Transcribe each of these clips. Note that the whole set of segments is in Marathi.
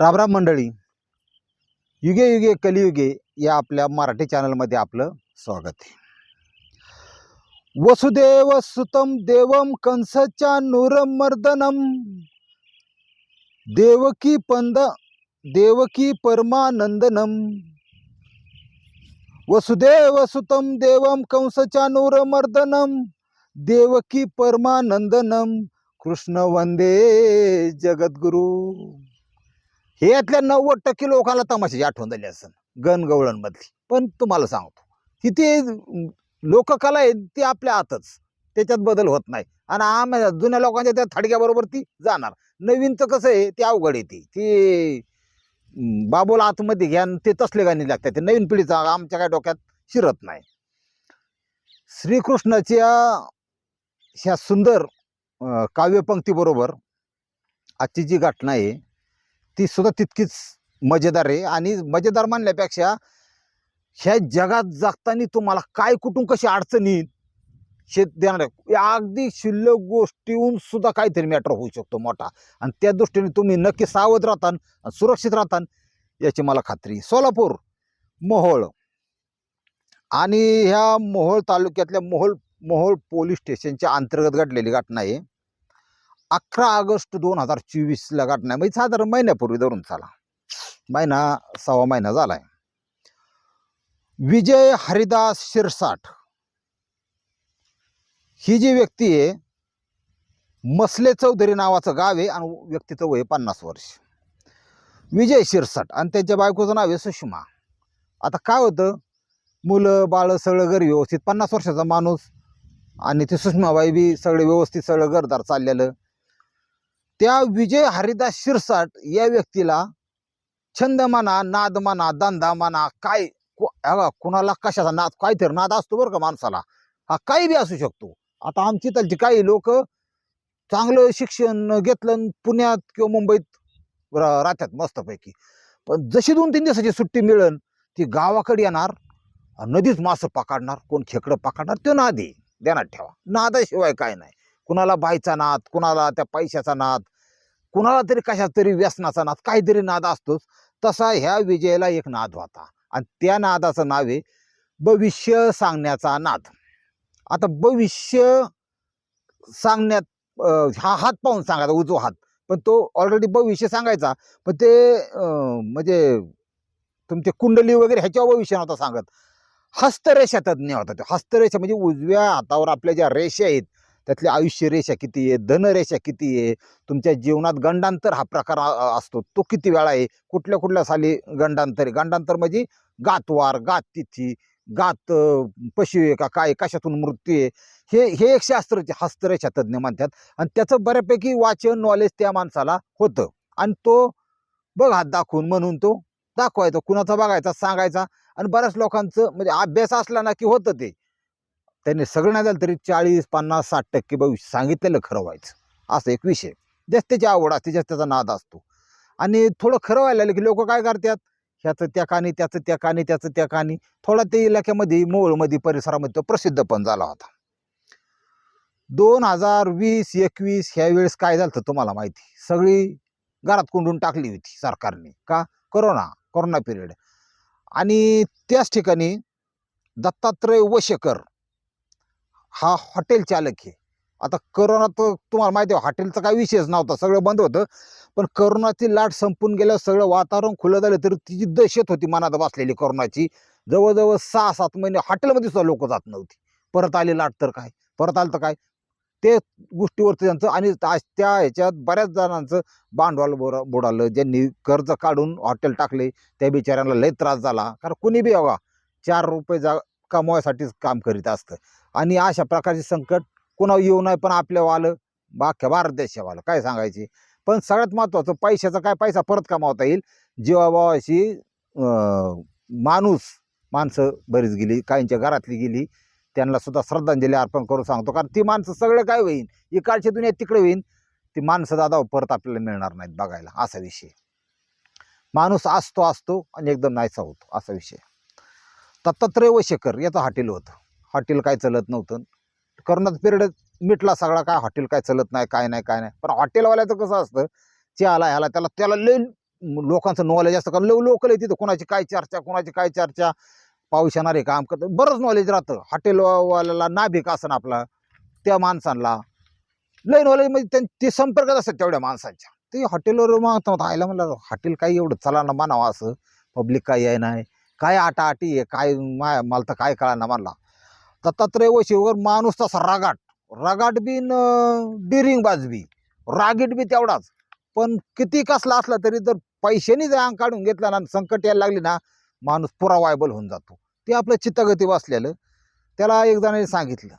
रामराम मंडळी. युगे युगे कलियुगे या आपल्या मराठी चॅनलमध्ये आपलं स्वागत आहे. वसुदेव सुतम देवम कंसच्या नूरमर्दनम देवकी पंद देवकी परमानंदनम. वसुदेव सुतम देवम कंसच्या नूरमर्दनम देवकी परमानंदनम. कृष्ण वंदे जगद्गुरु. हे यातल्या नव्वद टक्के लोकांना तमाशाची आठवण झाली असेल गणगवळणमधली. पण तुम्हाला सांगतो की ते लोककला आहे ती आपल्या आतच. त्याच्यात बदल होत नाही. आणि आम्ही जुन्या लोकांच्या त्या थडक्याबरोबर ती जाणार. नवीनचं कसं आहे ते अवघड आहे ती. ती बाबूला आतमध्ये घ्या ते तसले गाणी लागतात. ते नवीन पिढीचा आमच्या काय डोक्यात शिरत नाही. श्रीकृष्णाच्या ह्या सुंदर काव्यपंक्तीबरोबर आजची जी घटना आहे ती सुद्धा तितकीच मजेदार आहे. आणि मजेदार म्हणल्यापेक्षा ह्या जगात जगताना तुम्हाला काय कुठून कशी अडचणी शेत देणार या अगदी शिल्लक गोष्टीहून सुद्धा काहीतरी मॅटर होऊ शकतो मोठा. आणि त्या दृष्टीने तुम्ही नक्की सावध राहता आणि सुरक्षित राहता याची मला खात्री सोलापूर मोहोळ आणि ह्या मोहोळ तालुक्यातल्या मोहोळ मोहोळ पोलीस स्टेशनच्या अंतर्गत घडलेली घटना आहे. अकरा ऑगस्ट दोन हजार चोवीसला घटना म्हणजे साधारण महिन्यापूर्वी धरून चाला. महिना सव्वा महिना झालाय. विजय हरिदास शिरसाट. ही जी व्यक्ती आहे मसले चौधरी नावाचं गाव आहे आणि व्यक्तीचं वय पन्नास वर्ष. विजय शिरसाट आणि त्यांच्या बायकोचं नाव आहे सुषमा. आता काय होतं? मुलं बाळ सगळं घर व्यवस्थित. पन्नास वर्षाचा माणूस आणि ते सुषमाबाई बी सगळे व्यवस्थित सगळं घरदार चाललेलं. त्या विजय हरिदास शिरसाट या व्यक्तीला छंद म्हणा नाद म्हणा धंदा म्हणा काय को- कुणाला कशाचा नाद काहीतरी नाद असतो बरं का माणसाला. हा काही बी असू शकतो. आता आमची इथलची काही लोक चांगलं शिक्षण घेतलं आणि पुण्यात किंवा मुंबईत राहतात मस्तपैकी. पण जशी दोन तीन दिवसाची सुट्टी मिळेल ती गावाकडे येणार नदीच मासं पकडणार कोण खेकडं पकडणार तो नादी ध्यानात ठेवा. नादाशिवाय काय नाही. कुणाला बाईचा नाद कुणाला त्या पैशाचा नाद कुणाला तरी कशा तरी व्यसनाचा नाद काहीतरी नाद असतोच. तसा ह्या विजयाला एक नाद होता. आणि त्या नादाचं नाव आहे भविष्य सांगण्याचा नाद. आता भविष्य सांगण्यात हा हात पाहून सांगायचा उजवा हात. पण तो ऑलरेडी भविष्य सांगायचा. पण ते म्हणजे तुमचे कुंडली वगैरे ह्याच्यावर भविष्य नव्हता सांगत. हस्तरेषा तज्ज्ञ होता तो. हस्तरेषा म्हणजे उजव्या हातावर आपल्या ज्या रेषा आहेत त्यातल्या आयुष्य रेषा किती आहे धनरेषा किती आहे तुमच्या जीवनात गंडांतर हा प्रकार असतो. तो किती वेळा आहे? कुठल्या कुठल्या साली गंडांतर गंडांतर म्हणजे गातवार गात तिथी गात पशु आहे का काय कशातून मृत्यू आहे? हे हे एक शास्त्रचे हस्तरेषा तज्ज्ञ म्हणतात आणि त्याचं बऱ्यापैकी वाचन नॉलेज त्या माणसाला होतं. आणि तो बघ हात दाखवून म्हणून तो दाखवायचा कुणाचा बघायचा सांगायचा. आणि बऱ्याच लोकांचं म्हणजे अभ्यास असला ना की होतं ते. त्यांनी सगळं नाही झालं तरी चाळीस पन्नास साठ टक्के भविष्य सांगितलेलं खरं व्हायचं. असं एक विषय. जास्त त्याची आवड असते जास्त त्याचा नाद असतो. आणि थोडं खरं व्हायला लागलं की लोक काय करतात? ह्याचं त्या कानी त्याचं त्या कानी त्याचं त्या कानी. थोडा ते इलाक्यामध्ये मोळमध्ये परिसरामध्ये तो प्रसिद्ध पण झाला होता. दोन हजार वीस एकवीस ह्या वेळेस काय झालं होतं तुम्हाला माहिती? सगळी घरात कोंडून टाकली होती सरकारने. का? Corona corona period. आणि त्याच ठिकाणी दत्तात्रय वशेकर हा हॉटेल चालक आहे. आता करोना तर तुम्हाला माहिती आहे हॉटेलचा काही विषयच नव्हता सगळं बंद होतं. पण करोनाची लाट संपून गेल्यावर सगळं वातावरण खुलं झालं तरी तिची दहशत होती मनात बसलेली करोनाची. जवळजवळ सहा सात महिने हॉटेलमध्ये सुद्धा लोक जात नव्हती. परत आली लाट तर काय? परत आलं तर काय? ते गोष्टीवरती त्यांचं आणि आज त्या ह्याच्यात बऱ्याच जणांचं भांडवल बुरा बुडालं. ज्यांनी कर्ज काढून हॉटेल टाकले त्या बिचाऱ्यांना लय त्रास झाला. कारण कुणी बी बघा चार रुपये जा कमवायसाठीच काम करीत असतं. आणि अशा प्रकारचे संकट कोणावर येऊ नये पण आपल्यावर आलं बाख्या भारत देशावर आलं. काय सांगायचे? पण सगळ्यात महत्त्वाचं पैशाचा काय? पैसा परत कमावता येईल. जीवाभावाशी माणूस माणसं बरीच गेली काहींच्या घरातली गेली त्यांना सुद्धा श्रद्धांजली अर्पण करून सांगतो. कारण ती माणसं सगळं काय होईन? इकडच्या दुनिया तिकडे होईन. ती माणसं दादा परत आपल्याला मिळणार नाहीत बघायला. असा विषय. माणूस असतो असतो आणि एकदम नाहीसा होतो. असा विषय. दत्तात्रय वशेकर याचं हॉटेल होतं. हॉटेल काय चलत नव्हतं. करोनाचा पिरियड मिटला सगळा काय हॉटेल काय चलत नाही काय नाही काय नाही. पण हॉटेलवाल्याचं कसं असतं चहाला ह्याला त्याला त्याला लय लोकांचं नॉलेज असतं. कारण लोकल आहे तिथं. कोणाची काय चर्चा कोणाची काय चर्चा. पाऊस येणार आहे काम करतं बरंच नॉलेज राहतं. हॉटेलवाल्याला नाभिक असं आपला त्या माणसांना लय नॉलेज म्हणजे त्यां- ते संपर्कच असतात तेवढ्या माणसांच्या. ते हॉटेलवर मागतात आयला म्हणलं हॉटेल काही एवढं चला ना मानावं असं. पब्लिक काही आहे नाही. काय आटा आटी आहे काय माय मला तर काय कळा ना म्हणला दत्तात्रय वशीवर माणूस तसा रगाट. रगाट बी न डिरिंग बाज बी. रागीट बी तेवढाच. पण किती कसला असला तरी जर पैशाने जर अंग काढून घेतला ना संकट यायला लागली ना माणूस पुरा वायबल होऊन जातो. ते आपलं चित्तगती बसलेलं. त्याला एक जणाने सांगितलं.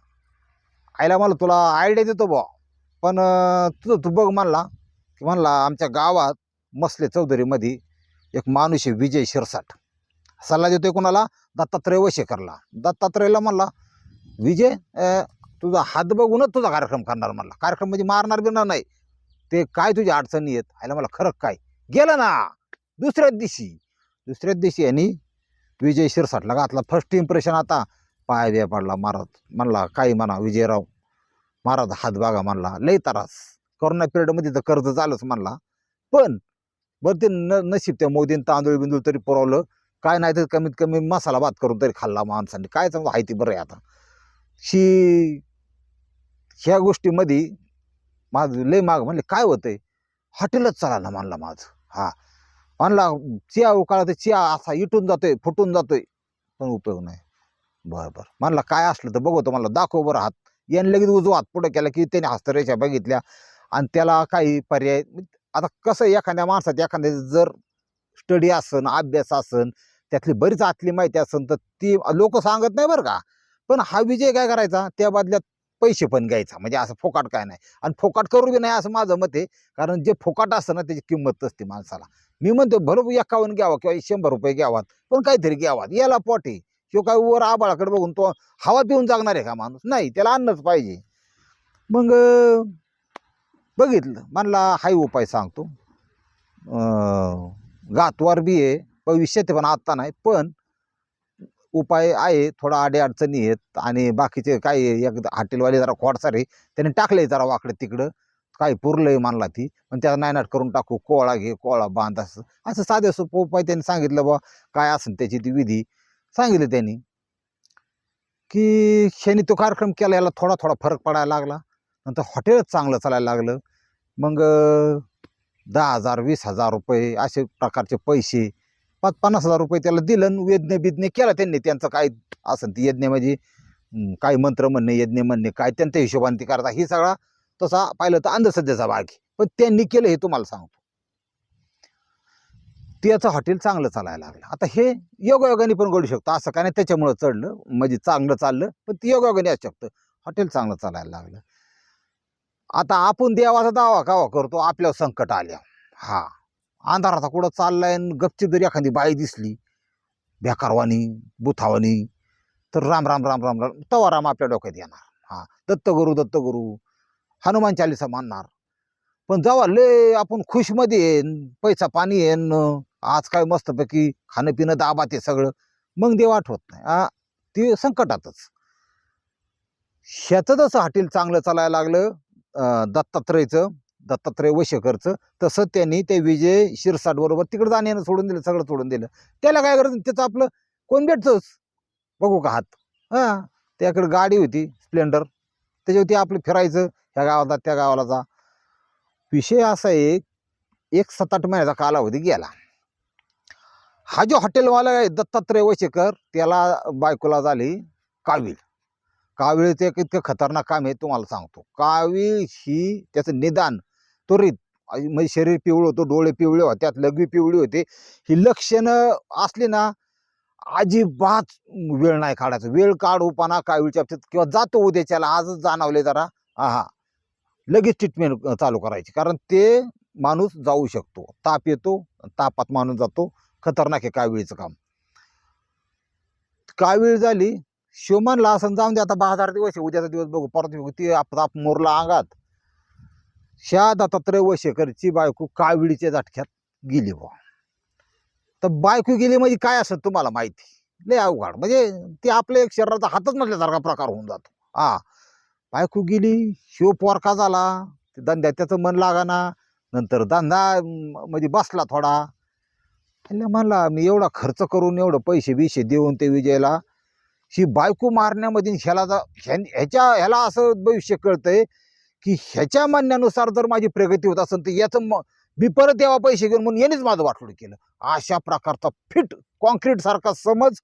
आईला मला तुला आयडिया देतो बा पण तुझं तू बघ म्हणला की म्हणला आमच्या गावात मसले चौधरीमध्ये एक माणूस आहे विजय शिरसाट. सल्ला देतोय कोणाला? दत्तात्रय वशेकरला. दत्तात्रयला म्हणला विजय तुझा हात बघूनच तुझा कार्यक्रम करणार म्हणला. कार्यक्रम म्हणजे मारणार बिरणार नाही. ते काय तुझ्या अडचणी आहेत? आयला मला खरं काय? गेलं ना! दुसऱ्याच दिवशी. दुसऱ्याच दिवशी यांनी विजय शिरसाटला घातला. फर्स्ट इम्प्रेशन आता पाय बिया पडला महाराज. म्हणला काही म्हणा विजयराव महाराज हात बागा म्हणला. लय तरास. कोरोना पिरियडमध्ये तर कर्ज झालंच म्हणला. पण बरं ते न नशीब त्या मोदीनं तांदूळ बिंदूळ तरी पुरवलं. काय नाही तर कमीत कमी मसाला भात करून तरी खाल्ला माणसांनी. काय चांगलं आहे ती बरं आहे आता. शी ह्या गोष्टीमध्ये माझं लय माग म्हणले काय होतंय? हॉटेलच चला ना म्हणला माझं. हां. म्हणला चिया उकाळा तर चिया असा इटून जातोय फुटून जातोय. पण उपयोग नाही. बरं बरं. म्हणला काय असलं तर बघतो म्हणलं दाखव बरं हात. याने लगेच उजवा हात पुढे केला की त्याने हस्तरेषा बघितल्या. आणि त्याला काही पर्याय आता कसं आहे, एखाद्या माणसात एखाद्या जर स्टडी असन अभ्यास असन त्यातली बरीच आतली माहिती असन तर ती लोक सांगत नाही बरं का. पण हा विजय काय करायचा? त्या बदल्यात पैसे पण घ्यायचा. म्हणजे असं फोकाट काय नाही. आणि फोकाट करू बी नाही असं माझं मत आहे. कारण जे फोकाट असतं ना त्याची किंमत असते माणसाला. मी म्हणतो भरपूर एकावन्न घ्यावा किंवा शंभर रुपये घ्यावात. पण काहीतरी घ्यावात. याला पोटे किंवा काय वर आबाळाकडे बघून तो हवा पिऊन जागणार आहे का माणूस? नाही त्याला अन्नच पाहिजे. मग बघितलं. म्हणला हाही उपाय सांगतो. गातवार बी आहे. भविष्यात पण आत्ता नाही पण उपाय आहे थोडा आडे अडचणी आहेत आणि बाकीचे काय एक हॉटेलवाले जरा खोडसारे त्याने टाकले जरा वाकडं तिकडं काही पुरलंय मानला ती पण त्याला नायनाट करून टाकू कोळा घे कोळा बांध असं असं साधे सोपं उपाय त्यांनी सांगितलं बा काय असेल त्याची ती विधी सांगितलं त्यांनी. की ह्यानी तो कार्यक्रम केला याला थोडा थोडा फरक पडायला लागला नंतर हॉटेलच चांगलं चालायला लागलं मग दहा हजार वीस हजार रुपये असे प्रकारचे पैसे पाच पन्नास हजार रुपये त्याला दिलं आणि यज्ञ बिज्ञ केला त्यांनी. त्यांचं काय असं ती यज्ञ म्हणजे काय मंत्र म्हणणे यज्ञ म्हणणे काय त्यांच्या हिशोबाने ती करता ही सगळा तसा पाहिलं तर अंधश्रद्धेचा भाग आहे. पण त्यांनी केलं हे तुम्हाला सांगतो. त्याचं हॉटेल चांगलं चालायला लागलं. आता हे योगायोगाने पण घडू शकतं. असं काय नाही त्याच्यामुळं चढलं. म्हणजे चांगलं चाललं पण ते योगायोगाने असू शकतं. हॉटेल चांगलं चालायला लागलं. आता आपण देवाचा दावा कावा करतो? आपल्यावर संकट आल्या. हा. अंधाराचा कुठं चाललाय गपची जरी एखादी बाई दिसली बेकारवानी बुथावानी तर राम राम राम राम राम तवा राम आपल्या डोक्यात येणार. हा दत्तगुरू दत्तगुरू हनुमान चालीसा मानणार. पण जेव्हा लय आपण खुशमध्ये येन पैसा पाणी येन आज काय मस्तपैकी खाणं पिणं दाबा ते सगळं मग देव आठवत नाही. हा ते संकटातच. ह्याचं जसं हॉटेल चांगलं चालायला लागलं दत्तात्रयचं दत्तात्रय वशेकरचं तसं त्यांनी ते विजय शिरसाटबरोबर तिकडं जाण्यानं सोडून दिलं सगळं सोडून दिलं. त्याला काय करायचं? त्याचं आपलं कोण भेटतंच? बघू का हात. हां त्याकडे गाडी होती स्प्लेंडर. त्याच्यावरती आपलं फिरायचं ह्या गावाला जा, त्या गावाला जा. विषय असा आहे एक सात आठ महिन्याचा कालावधी गेला. हा जो हॉटेलवाला आहे दत्तात्रय वशेकर त्याला बायकोला झाली कावीळ. कावीळचं एक इतकं खतरनाक काम आहे तुम्हाला सांगतो. कावीळ ही त्याचं निदान त्वरित. म्हणजे शरीर पिवळं होतं डोळे पिवळे होत्यात लघवी पिवळी होते. ही लक्षणं असली ना अजिबात वेळ नाही काढायचं. वेळ काढूपाना काय विचारतात किंवा जातो उद्याच्याला आजच जाणवले जरा. हा लगेच ट्रीटमेंट चालू करायची. कारण ते माणूस जाऊ शकतो. ताप येतो तापात माणूस जातो. खतरनाक आहे कावीळीचं काम. कावीळ झाली शिवमानला असं जाऊन दे आता बाजार दिवस आहे. उद्याचा दिवस बघू परत बघू. ती आप ताप मोरला अंगात. शा दत्तात्रय वशेकरची बायको काविळीच्या झटक्यात गेली बुवा. तर बायको गेली म्हणजे काय असं तुम्हाला माहिती? लय अवघड. म्हणजे ते आपल्या एक शरीराचा हातच नसल्यासारखा प्रकार होऊन जातो. हा. बायको गेली शिव पोरका झाला ते धंद्यात त्याचं मन लागाना नंतर धंदा म्हणजे मध्ये बसला थोडा. त्याला म्हणला मी एवढा खर्च करून एवढं पैसे बिशे देऊन ते विजयला ही बायको मारण्यामध्ये ह्याला जा- ह्याच्या ह्याला असं भविष्य कळतंय की ह्याच्या म्हणण्यानुसार जर माझी प्रगती होत असेल तर याचं म- मी परत यावा पैसे घेऊन म्हणून यानेच माझं वाटलं केलं. अशा प्रकारचा फिट कॉन्क्रीट सारखा समज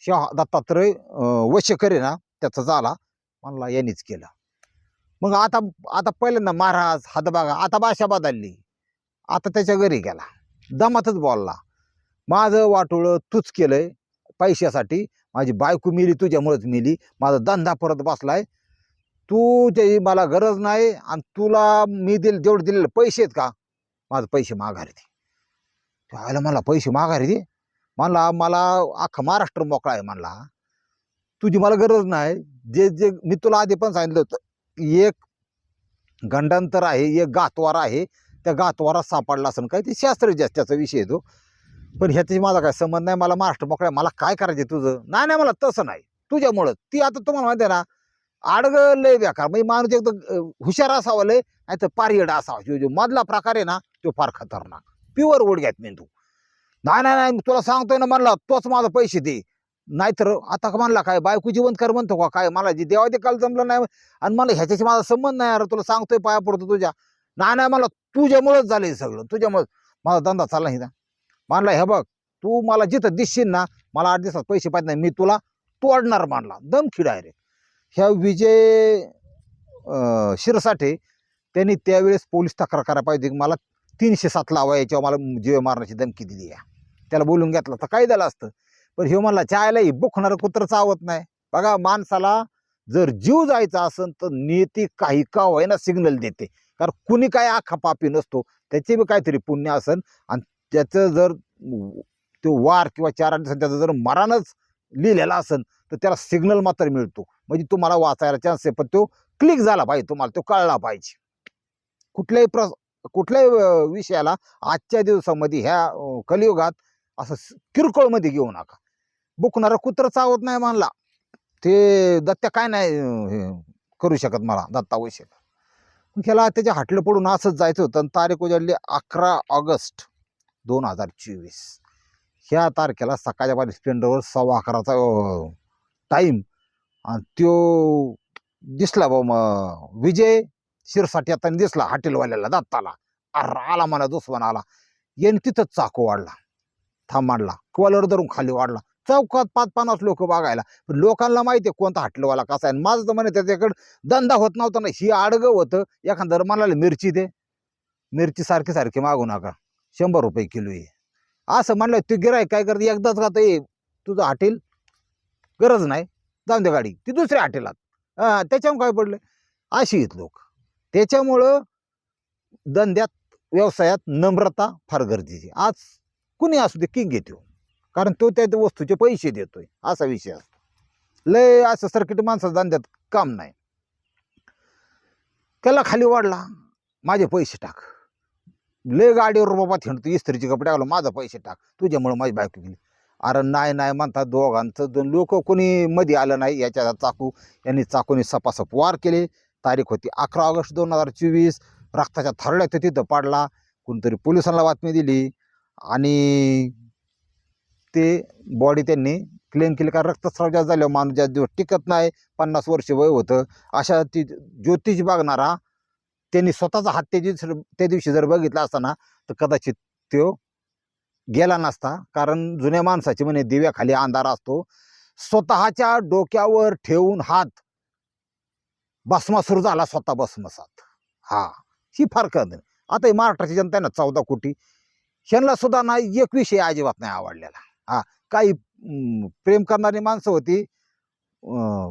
शाह दत्तात्रय अं, वशेकरे ना त्याचा झाला म्हणला यांनीच केलं. मग आता आता पहिल्यांदा महाराज हातबागा आता भाषा बदलली. आता त्याच्या घरी गेला. दमातच बोलला. माझं वाटोळं तूच केलंय पैशासाठी. माझी बायको मिली तुझ्यामुळेच मिली. माझा धंदा परत बसलाय. तू त्याची मला गरज नाही आणि तुला मी दिल जेवढे दिलेले पैसे आहेत का माझं पैसे माघारी दे. त्यावेळेला मला पैसे माघारी दे? म्हणला मला अख्खा महाराष्ट्र मोकळा आहे म्हणला. तुझी मला गरज नाही. जे जे मी तुला आधी पण सांगितलं होतं एक गंडांतर आहे एक गातवार आहे त्या गातवारात सापडला असं काय ते शास्त्रज्ञ त्याचा विषय येतो तो. पण ह्याच्याशी माझा काय संबंध नाही मला महाराष्ट्र मोकळा मला काय करायचे तुझं? नाही नाही मला तसं नाही. तुझ्यामुळं. ती आता तुम्हाला माहिती आहे ना आडग लय बेकार. म्हणजे माणूस एकदम हुशार असावा लय नाही तर पारियड असावा. जो जो मधला प्रकार आहे ना तो फार खतरनाक. प्युअर ओढग्यात मेंदू. नाही नाही नाही तुला सांगतोय ना म्हणला तोच माझा पैसे दे. नाहीतर आता का म्हणला काय बायको जिवंत कर म्हणतो का? काय मला जे देवा ते काल जमलं नाही. आणि मला ह्याच्याशी माझा संबंध नाही अरे तुला सांगतोय पाया पडतो तुझ्या. नाही नाही मला तुझ्यामुळंच झालंय सगळं. तुझ्यामुळं माझा धंदा चालला ना मानला हे बघ तू मला जिथं दिसशील ना मला आठ दिवसात पैसे पाहिजे नाही मी तुला तोडणार मानला दम खिडा रे. ह्या विजय शिरसाठे त्यांनी त्यावेळेस पोलीस तक्रार करायला पाहिजे की मला तीनशे सात लावा याच्यावर मला जीव मारण्याची धमकी दिली आहे. त्याला बोलून घेतलं तर काय झालं असतं? पण हे मला चायला बुखणारं कुत्र चावत नाही. बघा माणसाला जर जीव जायचा असेल तर नियती काही का होईना सिग्नल देते. कारण कुणी काय आखा पापी नसतो. त्याचे बी काहीतरी पुण्य असेल आणि त्याचं जर तो वार किंवा चार आठ दिवसांनी त्याचं जर मरणच लिहिलेला असेल तर त्याला सिग्नल मात्र मिळतो. म्हणजे तुम्हाला वाचायला चान्स आहे पण तो क्लिक झाला पाहिजे तुम्हाला तो कळला पाहिजे. कुठल्याही प्र कुठल्याही विषयाला आजच्या दिवसामध्ये ह्या कलियुगात असं किरकोळमध्ये घेऊ नका. बुकणारं कुत्र चावत नाही मानला ते दत्त्या काय नाही हे करू शकत मला दत्ता वैश्य. त्याला त्याच्या हाटलं पडून असंच जायचं होतं तारीख उजाडली अकरा ऑगस्ट दोन हजार चोवीस. ह्या तारखेला सकाळच्या पाणी स्प्लेंडरवर सव्वा अकराचा टाईम आणि त्यो दिसला भाऊ मग विजय शिरसाठी आता दिसला हॉटेलवाल्याला दत्ताला अर आला म्हणा दुश्मन आला. याने तिथंच चाकू वाढला. थांब मांडला. कॉलर धरून खाली वाढला. चौकात पाच पन्नास लोक बघायला. पण लोकांना माहिती आहे कोणता हॉटेलवाला कसा आहे. माझं तर म्हणे त्याच्याकडे धंदा होत नव्हता ना. ही आडगं होतं. एखादं म्हणाले मिरची दे. मिरची सारखी सारखी मागू नका. शंभर रुपये किलो आहे असं म्हणलं तू गिराय काय करते? एकदाच का ते तुझं हॉटेल गरज नाही. जाऊन दे गाडी. ती दुसऱ्या हॉटेलात. हा त्याच्यामुळे काय पडलं? अशी आहेत लोक. त्याच्यामुळं धंद्यात व्यवसायात नम्रता फार गरजेची आज कुणी असू दे किंग घेतो कारण तो त्या वस्तूचे पैसे देतोय. असा विषय असतो. लय असं सर्किट माणसाचं धंद्यात काम नाही. त्याला खाली वाढला माझे पैसे टाक. लय गाडीवर बाबा थिंडतो इस्त्रीचे कपडे आलो माझा पैसे टाक. तुझ्यामुळं माझी बायको गेली. अरे नाही नाही म्हणतात दोघांचं. दोन लोक कोणी मध्ये आलं नाही याच्या चाकू. यांनी चाकूने सपासप वार केले. तारीख होती अकरा ऑगस्ट दोन हजार चोवीस. रक्ताच्या थरड्यात तिथं पाडला. कोणतरी पोलिसांना बातमी दिली. आणि ते बॉडी त्यांनी क्लेम केली का रक्तस्राव जास्त झाल्यावर माणूस ज्या दिवस टिकत नाही. पन्नास वर्ष वय होतं. अशा ती ज्योतिष बघणारा त्यांनी स्वतःचा हात त्या दिवशी त्या दिवशी जर बघितला असताना तर कदाचित तो गेला नसता. कारण जुन्या माणसाचे म्हणे दिव्याखाली अंधार असतो. स्वतःच्या डोक्यावर ठेवून हात. भस्मासूर झाला स्वतः भस्मसात. हा ही फार नाही. आता ही महाराष्ट्राची जनता आहे ना चौदा कोटी. ह्यांना सुद्धा ना एक विषय अजिबात नाही आवडलेला. हा काही प्रेम करणारी माणसं होती.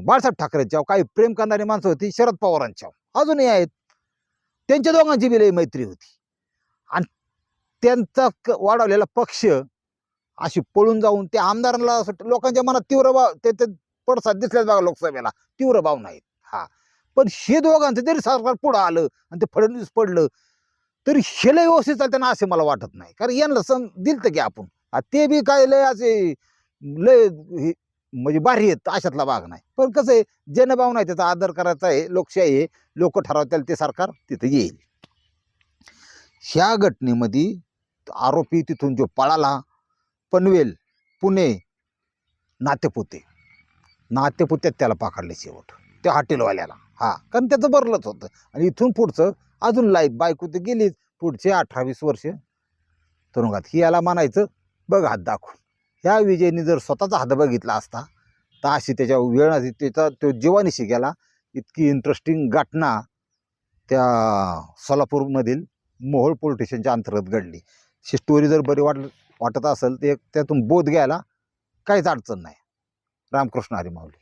बाळासाहेब ठाकरेंच्या काही प्रेम करणारी माणसं होती. शरद पवारांच्या अजूनही आहेत. त्यांच्या दोघांची बिलही मैत्री होती. त्यांचा क- वाढवलेला पक्ष अशी पळून जाऊन त्या आमदारांना असं लोकांच्या मनात तीव्र भाव ते पडसाद दिसल्याच बघा लोकसभेला. तीव्र भाव नाहीत. हा. पण हे दोघांचं जरी सरकार पुढं आलं आणि ते फडणवीस पडलं तरी हे लय व्यवस्थित चालताना असे मला वाटत नाही. कारण यांना सम दिलतं की आपण. ते बी काय लय असे लय हे म्हणजे भारी आहेत अशातला भाग नाही. पण कसं आहे जनभाव नाही त्याचा आदर करायचा आहे लोकशाही आहे लोक ठरवतील ते सरकार तिथं येईल. ह्या घटनेमध्ये आरोपी तिथून जो पळाला पनवेल पुणे नातेपुते. नातेपुत्यात त्याला पकडले शेवट. त्या हॉटेलवाल्याला. हा कारण त्याचं भरलंच होतं. आणि इथून पुढचं अजून लाईफ बायको तर गेलीच पुढचे अठ्ठावीस वर्ष. तुरुंगात ही याला म्हणायचं बघ हात दाखवून ह्या विजयने जर स्वतःचा हात बघितला असता तर अशी त्याच्या वेळ त्याचा तो जीवानिशी गेला. इतकी इंटरेस्टिंग घटना त्या सोलापूरमधील मोहोळ पोलीस स्टेशनच्या अंतर्गत घडली. ती स्टोरी जर बरी वाट वाटत असेल तर त्यातून बोध घ्यायला काहीच अडचण नाही. रामकृष्ण हरी माऊली.